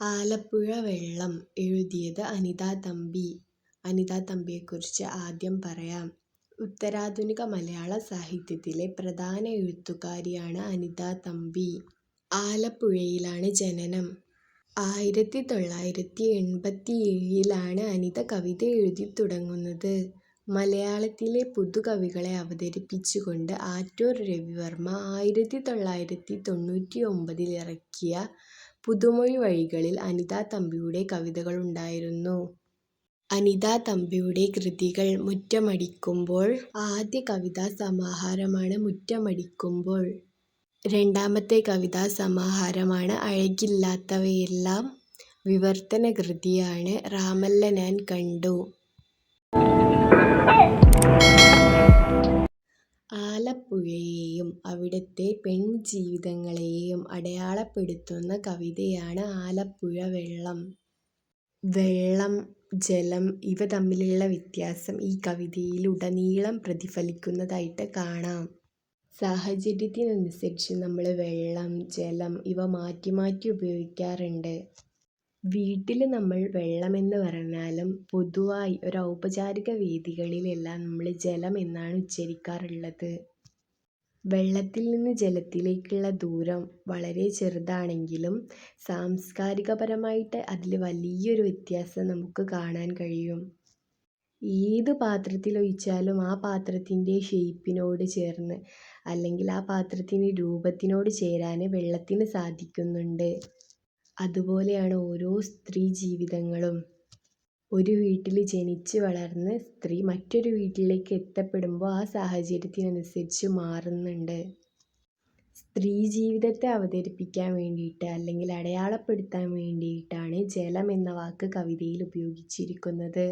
ആലപ്പുഴ വെള്ളം എഴുതിയത് അനിതാ തമ്പി. അനിതാ തമ്പിയെക്കുറിച്ച് ആദ്യം പറയാം. ഉത്തരാധുനിക മലയാള സാഹിത്യത്തിലെ പ്രധാന എഴുത്തുകാരിയാണ് അനിതാ തമ്പി. ആലപ്പുഴയിലാണ് ജനനം. ആയിരത്തി തൊള്ളായിരത്തി എൺപത്തി ഏഴിലാണ് അനിത കവിത എഴുതി തുടങ്ങുന്നത് മലയാളത്തിലെ പുതുകവികളെ അവതരിപ്പിച്ചുകൊണ്ട് ആറ്റൂർ രവിവർമ്മ ആയിരത്തി തൊള്ളായിരത്തി തൊണ്ണൂറ്റി ഒമ്പതിൽ ഇറക്കിയ പുതുമൊഴിവഴികളിൽ അനിത തമ്പിയുടെ കവിതകളുണ്ടായിരുന്നു. അനിത തമ്പിയുടെ കൃതികൾ മുറ്റമടിക്കുമ്പോൾ ആദ്യ കവിതാ സമാഹാരമാണ് മുറ്റമടിക്കുമ്പോൾ. രണ്ടാമത്തെ കവിതാ കവിതാസമാഹാരമാണ് അഴകില്ലാത്തവയെല്ലാം. രാമല്ല ഞാൻ കണ്ടു. ആലപ്പുഴയെയും അവിടുത്തെ പെൺജീവിതങ്ങളെയും അടയാളപ്പെടുത്തുന്ന കവിതയാണ് ആലപ്പുഴ വെള്ളം. വെള്ളം, ജലം ഇവ തമ്മിലുള്ള വ്യത്യാസം ഈ കവിതയിലുടനീളം പ്രതിഫലിക്കുന്നതായിട്ട് കാണാം. സാഹചര്യത്തിനനുസരിച്ച് നമ്മൾ വെള്ളം, ജലം ഇവ മാറ്റി മാറ്റി ഉപയോഗിക്കാറുണ്ട്. വീട്ടിൽ നമ്മൾ വെള്ളം എന്ന് പറഞ്ഞാലും പൊതുവായി ഒരു ഔപചാരിക വേദികളിലെല്ലാം നമ്മൾ ജലം എന്നാണ് ഉച്ചരിക്കാറുള്ളത്. വെള്ളത്തിൽ നിന്ന് ജലത്തിലേക്കുള്ള ദൂരം വളരെ ചെറുതാണെങ്കിലും സാംസ്കാരികപരമായിട്ട് അതിൽ വലിയൊരു വ്യത്യാസം നമുക്ക് കാണാൻ കഴിയും. ഏത് പാത്രത്തിൽ ഒഴിച്ചാലും ആ പാത്രത്തിന്റെ ഷേപ്പിനോട് ചേർന്ന് അല്ലെങ്കിൽ ആ പാത്രത്തിന്റെ രൂപത്തിനോട് ചേരാൻ വെള്ളത്തിന് സാധിക്കുന്നുണ്ട്. അതുപോലെയാണ് ഓരോ സ്ത്രീ ജീവിതങ്ങളും ഒരു വീട്ടിൽ ജനിച്ച് വളർന്ന് സ്ത്രീ മറ്റൊരു വീട്ടിലേക്ക് എത്തപ്പെടുമ്പോൾ ആ സാഹചര്യത്തിനനുസരിച്ച് മാറുന്നുണ്ട്. സ്ത്രീ ജീവിതത്തെ അവതരിപ്പിക്കാൻ വേണ്ടിയിട്ട് അല്ലെങ്കിൽ അടയാളപ്പെടുത്താൻ വേണ്ടിയിട്ടാണ് ജലം എന്ന വാക്ക് കവിതയിൽ ഉപയോഗിച്ചിരിക്കുന്നത്.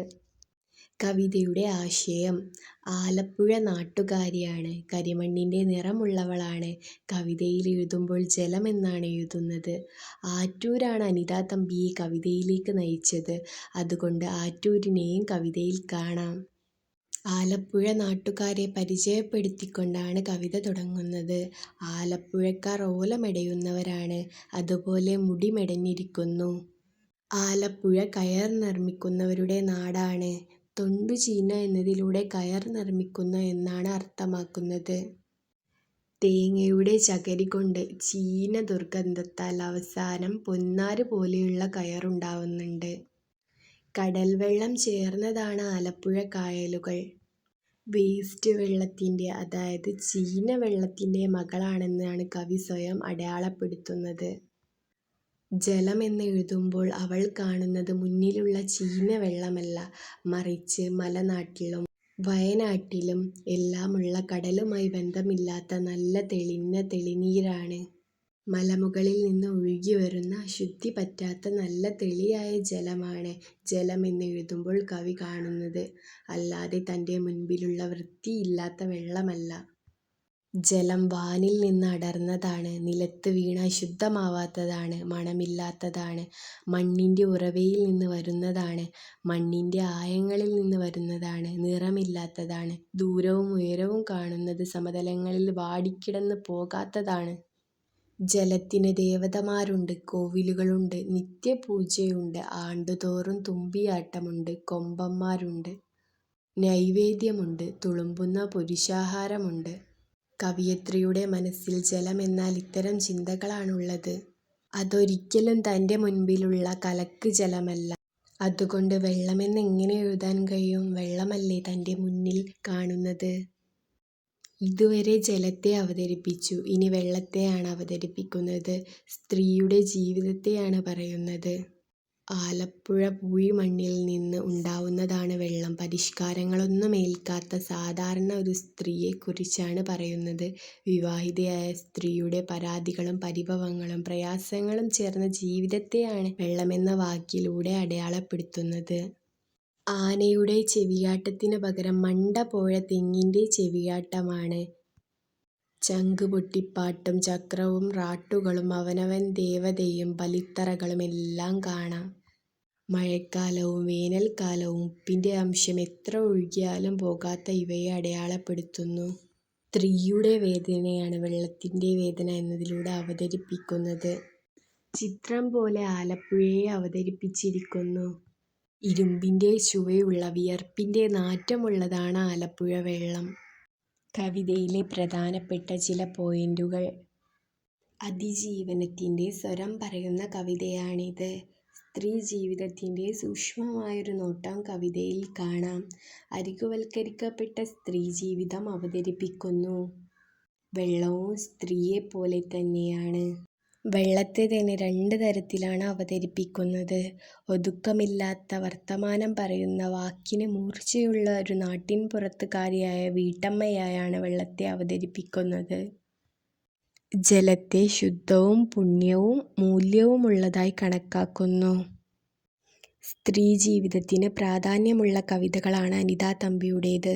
കവിതയുടെ ആശയം. ആലപ്പുഴ നാട്ടുകാരിയാണ്. കരിമണ്ണിന്റെ നിറമുള്ളവളാണ്. കവിതയിലെഴുതുമ്പോൾ ജലം എന്നാണ് എഴുതുന്നത്. ആറ്റൂരാണ് അനിതാ തമ്പിയെ കവിതയിലേക്ക് നയിച്ചത്. അതുകൊണ്ട് ആറ്റൂരിനെയും കവിതയിൽ കാണാം. ആലപ്പുഴ നാട്ടുകാരെ പരിചയപ്പെടുത്തിക്കൊണ്ടാണ് കവിത തുടങ്ങുന്നത്. ആലപ്പുഴക്കാർ ഓലമെടയുന്നവരാണ് അതുപോലെ മുടി മെടഞ്ഞിരിക്കുന്നു. ആലപ്പുഴ കയർ നിർമ്മിക്കുന്നവരുടെ നാടാണ്. തൊണ്ടു ചീന എന്നതിലൂടെ കയർ നിർമ്മിക്കുന്ന എന്നാണ് അർത്ഥമാക്കുന്നത്. തേങ്ങയുടെ ചകിരി കൊണ്ട് ചീന ദുർഗന്ധത്താൽ അവസാനം പൊന്നാര പോലെയുള്ള കയറുണ്ടാവുന്നുണ്ട്. കടൽവെള്ളം ചേർന്നതാണ് ആലപ്പുഴ കായലുകൾ. വേസ്റ്റ് വെള്ളത്തിന്റെ അതായത് ചീന വെള്ളത്തിന്റെ മകളാണെന്നാണ് കവി സ്വയം അടയാളപ്പെടുത്തുന്നത്. ജലം എന്ന് എഴുതുമ്പോൾ അവൾ കാണുന്നത് മുന്നിലുള്ള ചീന വെള്ളമല്ല മറിച്ച് മലനാട്ടിലും വയനാട്ടിലും എല്ലാമുള്ള കടലുമായി ബന്ധമില്ലാത്ത നല്ല തെളിഞ്ഞ തെളിനീരാണ്. മലമുകളിൽ നിന്ന് ഒഴുകിവരുന്ന ശുദ്ധി പറ്റാത്ത നല്ല തെളിയായ ജലമാണ് ജലം എന്ന് എഴുതുമ്പോൾ കവി കാണുന്നത്. അല്ലാതെ തന്റെ മുൻപിലുള്ള വൃത്തിയില്ലാത്ത വെള്ളമല്ല. ജലം വാനിൽ നിന്ന് അടർന്നതാണ്. നിലത്ത് വീണ ശുദ്ധമാവാത്തതാണ് മണമില്ലാത്തതാണ്. മണ്ണിന്റെ ഉറവയിൽ നിന്ന് വരുന്നതാണ്. മണ്ണിന്റെ ആയങ്ങളിൽ നിന്ന് വരുന്നതാണ്. നിറമില്ലാത്തതാണ്. ദൂരവും ഉയരവും കാണുന്നത് സമതലങ്ങളിൽ വാടിക്കിടന്ന് പോകാത്തതാണ്. ജലത്തിന് ദേവതമാരുണ്ട്. കോവിലുകളുണ്ട്. നിത്യപൂജയുണ്ട്. ആണ്ടുതോറും തുമ്പിയാട്ടമുണ്ട്. കൊമ്പന്മാരുണ്ട്. നൈവേദ്യമുണ്ട്. തുളുമ്പുന്ന പുരുഷാഹാരമുണ്ട്. കവയിത്രിയുടെ മനസ്സിൽ ജലം എന്നാൽ ഇത്തരം ചിന്തകളാണുള്ളത്. അതൊരിക്കലും തന്റെ മുൻപിലുള്ള കലക്ക് ജലമല്ല. അതുകൊണ്ട് വെള്ളമെന്ന് എങ്ങനെ എഴുതാൻ കഴിയും. വെള്ളമല്ലേ തന്റെ മുന്നിൽ കാണുന്നത്. ഇതുവരെ ജലത്തെ അവതരിപ്പിച്ചു. ഇനി വെള്ളത്തെയാണ് അവതരിപ്പിക്കുന്നത്. സ്ത്രീയുടെ ജീവിതത്തെയാണ് പറയുന്നത്. ആലപ്പുഴ പൂഴിമണ്ണിൽ നിന്ന് ഉണ്ടാവുന്നതാണ് വെള്ളം. പരിഷ്കാരങ്ങളൊന്നും ഏൽക്കാത്ത സാധാരണ ഒരു സ്ത്രീയെക്കുറിച്ചാണ് പറയുന്നത്. വിവാഹിതയായ സ്ത്രീയുടെ പരാതികളും പരിഭവങ്ങളും പ്രയാസങ്ങളും ചേർന്ന ജീവിതത്തെയാണ് വെള്ളമെന്ന വാക്കിലൂടെ അടയാളപ്പെടുത്തുന്നത്. ആനയുടെ ചെവിയാട്ടത്തിന് പകരം മണ്ട പോയ തെങ്ങിന്റെ ചെവിയാട്ടമാണ്. ചങ്കുപൊട്ടിപ്പാട്ടും ചക്രവും റാട്ടുകളും അവനവൻ ദേവതയും ബലിത്തറകളും എല്ലാം കാണാം. മഴക്കാലവും വേനൽക്കാലവും ഉപ്പിന്റെ അംശം എത്ര ഒഴുകിയാലും പോകാത്ത ഇവയെ അടയാളപ്പെടുത്തുന്നു. സ്ത്രീയുടെ വേദനയാണ് വെള്ളത്തിന്റെ വേദന എന്നതിലൂടെ അവതരിപ്പിക്കുന്നത്. ചിത്രം പോലെ ആലപ്പുഴയെ അവതരിപ്പിച്ചിരിക്കുന്നു. ഇരുമ്പിന്റെ ചുവയുള്ള, വിയർപ്പിന്റെ നാറ്റമുള്ളതാണ് ആലപ്പുഴ വെള്ളം. കവിതയിലെ പ്രധാനപ്പെട്ട ചില പോയിന്റുകൾ. അതിജീവനത്തിന്റെ സ്വരം പറയുന്ന കവിതയാണിത്. സ്ത്രീജീവിതത്തിന്റെ സൂക്ഷ്മമായൊരു നോട്ടം കവിതയിൽ കാണാം. അരികുവൽക്കരിക്കപ്പെട്ട സ്ത്രീജീവിതം അവതരിപ്പിക്കുന്നു. വെള്ളവും സ്ത്രീയെപ്പോലെത്തന്നെയാണ്. വെള്ളത്തെ തന്നെ രണ്ട് തരത്തിലാണ് അവതരിപ്പിക്കുന്നത്. ഒതുക്കമില്ലാത്ത, വർത്തമാനം പറയുന്ന, വാക്കിന് മൂർച്ചയുള്ള ഒരു നാട്ടിൻപുറത്തുകാരിയായ വീട്ടമ്മയായാണ് വെള്ളത്തെ അവതരിപ്പിക്കുന്നത്. ജലത്തെ ശുദ്ധവും പുണ്യവും മൂല്യവുമുള്ളതായി കണക്കാക്കുന്നു. സ്ത്രീ സ്ത്രീജീവിതത്തിന് പ്രാധാന്യമുള്ള കവിതകളാണ് അനിതാ തമ്പിയുടേത്.